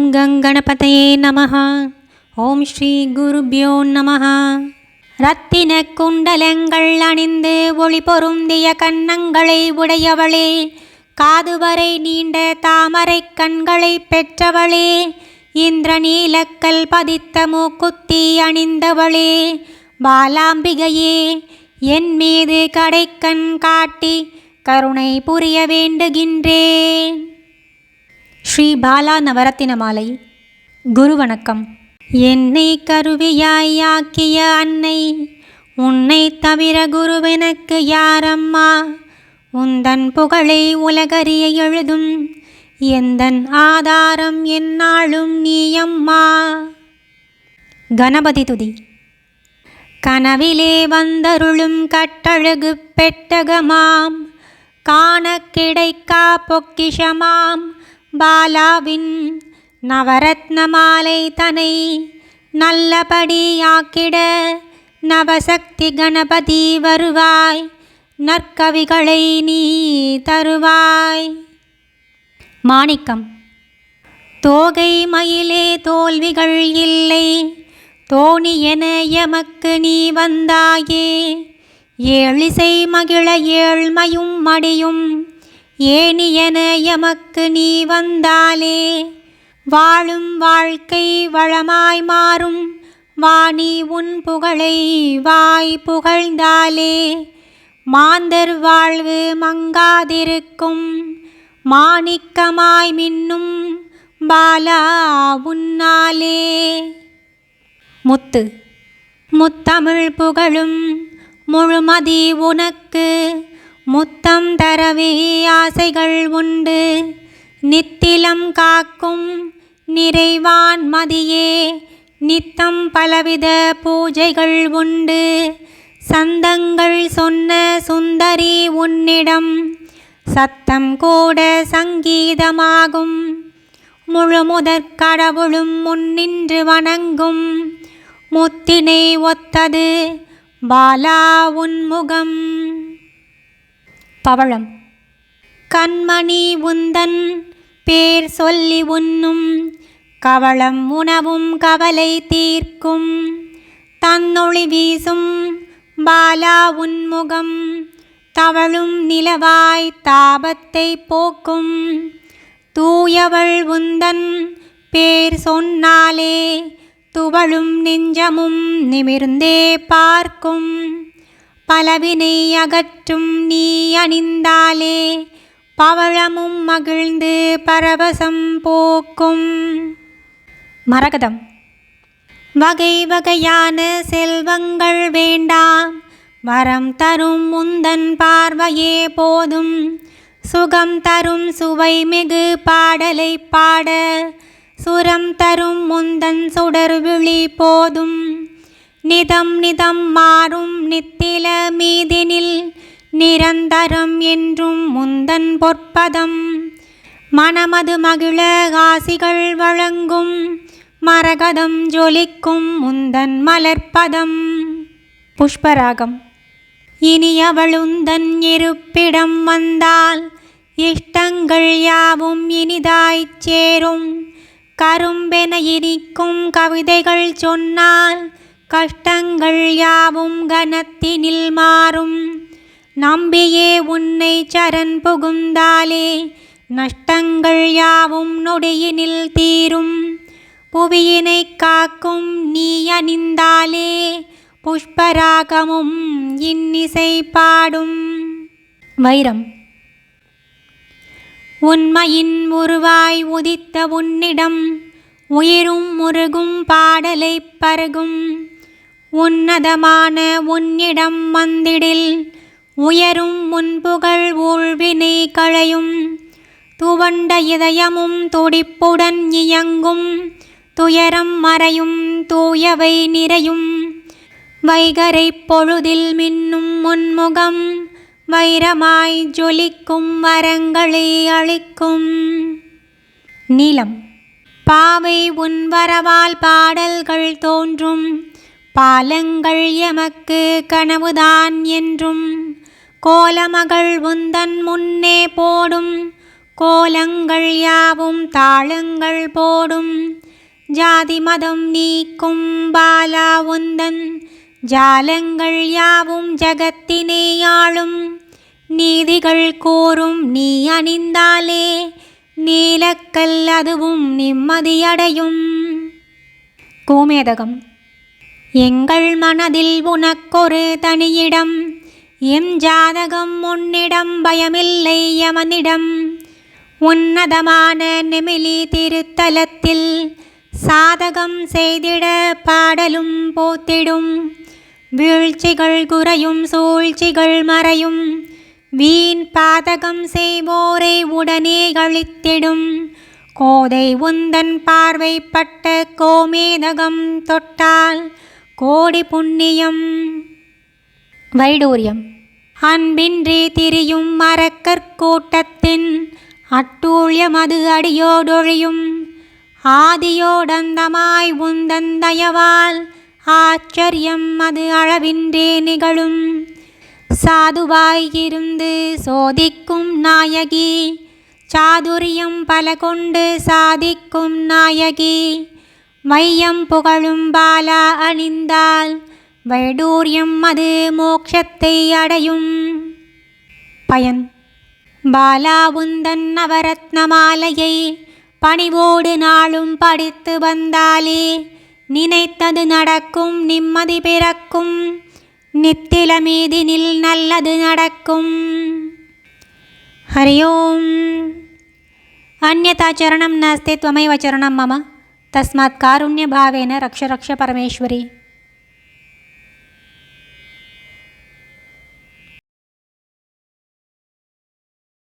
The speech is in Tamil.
ஓம் கங்கணபதையே நம ஓம் ஸ்ரீ குருபியோ நம ரத்தின குண்டலங்கள் அணிந்து ஒளி பொருந்திய கன்னங்களை உடையவளே. காதுவரை நீண்ட தாமரை கண்களை பெற்றவளே. இந்திர நீலக்கல் பதித்த மூக்குத்தி அணிந்தவளே. பாலாம்பிகையே என் மீது கடைக்கண் காட்டி கருணை புரிய வேண்டுகின்றேன். ஸ்ரீ பாலா நவரத்தின மாலை. குரு வணக்கம். என்னை கருவியாயாக்கிய அன்னை உன்னை தவிர குருவெனக்கு யாரம்மா? உந்தன் புகழை உலகறிய எழுதும் எந்தன் ஆதாரம் என்னாலும் நீயம்மா? கணபதி துதி. கனவிலே வந்தருளும் கட்டழகு பெட்டகமாம் காண கிடைக்கா பொக்கிஷமாம் பாலாவின் நவரத்ன மாலை தனை நல்லபடியாக்கிட நவசக்தி கணபதி வருவாய் நற்கவிகளை நீ தருவாய். மாணிக்கம். தோகை மயிலே தோல்விகள் இல்லை தோணி என எமக்கு நீ வந்தாயே. ஏழிசை மகிழ ஏழ்மையும் மடியும் ஏனியன எமக்கு நீ வந்தாலே. வாழும் வாழ்க்கை வளமாய் மாறும். வாணி உன் புகழை வாய் புகழ்ந்தாலே. மாந்தர் வாழ்வு மங்காதிருக்கும். மாணிக்கமாய் மின்னும் பாலா உன்னாலே. முத்து. முத்தமிழ் புகழும் முழுமதி உனக்கு. முத்தம் தரவே ஆசைகள் உண்டு. நித்திலம் காக்கும் நிறைவான் மதியே. நித்தம் பலவித பூஜைகள் உண்டு. சந்தங்கள் சொன்ன சுந்தரி உன்னிடம் சத்தம் கூட சங்கீதமாகும். முழுமுதற் கடவுளும் முன்னின்று வணங்கும். முத்தினை ஒத்தது பாலா உன்முகம். பவழம். கண்மணி உந்தன் பேர் சொல்லி உண்ணும் கவளம் உணவும் கவலை தீர்க்கும். தன்னொளி வீசும் பாலா உன்முகம் தவழும் நிலவாய் தாபத்தை போக்கும். தூயவள் உந்தன் பேர் சொன்னாலே துவளும் நெஞ்சமும் நிமிர்ந்தே பார்க்கும். பலவினை அகற்றும் நீ அணிந்தாலே பவழமும் மகிழ்ந்து பரவசம் போக்கும். மரகதம். வகை வகையான செல்வங்கள் வேண்டாம் வரம் தரும் முந்தன் பார்வையே போதும். சுகம் தரும் சுவை மிகு பாடலை பாட சுரம் தரும் முந்தன் சுடர் விழி போதும். நிதம் நிதம் மாறும் நித்தில மீதினில் நிரந்தரம் என்றும் முந்தன் பொற்பதம். மனமது மகிழ ஆசிகள் வழங்கும் மரகதம் ஜொலிக்கும் முந்தன் மலர்ப்பதம். புஷ்பராகம். இனி அவளுந்தன் இருப்பிடம் வந்தால் இஷ்டங்கள் யாவும் இனிதாய்ச் சேரும். கரும்பென இனிக்கும் கவிதைகள் சொன்னால் கஷ்டங்கள் யாவும் கனத்தினில் மாறும். நம்பியே உன்னை சரண் புகுந்தாலே நஷ்டங்கள் யாவும் நொடியினில் தீரும். புவியினை காக்கும் நீ அணிந்தாலே புஷ்பராகமும் இன்னிசை பாடும். வைரம். உண்மையின் உருவாய் உதித்த உன்னிடம் உயிரும் முருகும் பாடலை பருகும். உன்னதமான உன்னிடம் வந்திடில். உயரும் முன்புகழ் ஊழ்வினை களையும். துவண்ட இதயமும் துடிப்புடன் இயங்கும். துயரம் மறையும் தூயவை நிறையும். வைகரை பொழுதில் மின்னும் முன்முகம் வைரமாய் ஜொலிக்கும் வரங்களை அளிக்கும் நீளம். பாவை உன் வரவால் பாடல்கள் தோன்றும். பாலங்கள் எமக்கு கனவுதான் என்றும் கோலமகள் உந்தன் முன்னே போடும் கோலங்கள் யாவும் தாளங்கள் போடும். ஜாதி மதம் நீக்கும் பாலா உந்தன் ஜாலங்கள் யாவும் ஜகத்தினேயாளும் நீதிகள் கூறும் நீ அணிந்தாலே நீலக்கல் அதுவும் நிம்மதியடையும் கோமேதகம். எங்கள் மனதில் உனக்கொரு தனியிடம் எம் ஜாதகம் உன்னிடம் பயமில்லை யமனிடம். உன்னதமான நெமிலி திருத்தலத்தில் சாதகம் செய்திட பாடலும் போத்திடும். வீழ்ச்சிகள் குறையும் சூழ்ச்சிகள் மறையும். வீண் பாதகம் செய்வோரை உடனே கழித்திடும் கோதை உந்தன் பார்வைப்பட்ட கோமேதகம் தொட்டால் கோடி புண்ணியம். வைடூரியம். அன்பின்றி திரியும் மரக்கற்கூட்டத்தின் அட்டூழியம் அது அடியோடொழியும். ஆதியோடந்தமாய் உந்தன் தயவால் ஆச்சரியம் அது அளவின்றே நிகழும். சாதுவாய் இருந்து சோதிக்கும் நாயகி சாதுரியம் பல கொண்டு சாதிக்கும் நாயகி மையம் புகழும் பாலா அணிந்தால் வைடூரியம் அது மோட்சத்தை அடையும். பயன். பாலா உந்தன் நவரத்னமாலையை பணிவோடு நாளும் படித்து வந்தாலே நினைத்தது நடக்கும் நிம்மதி பிறக்கும் நித்தில மீதினில் நல்லது நடக்கும். ஹரி ஓம். அந்நதாச்சரணம் நாஸ்தி துவமைவச்சரணம் மம. తస్మాత్ కారుణ్యభావేన రక్ష పరమేశ్వరి.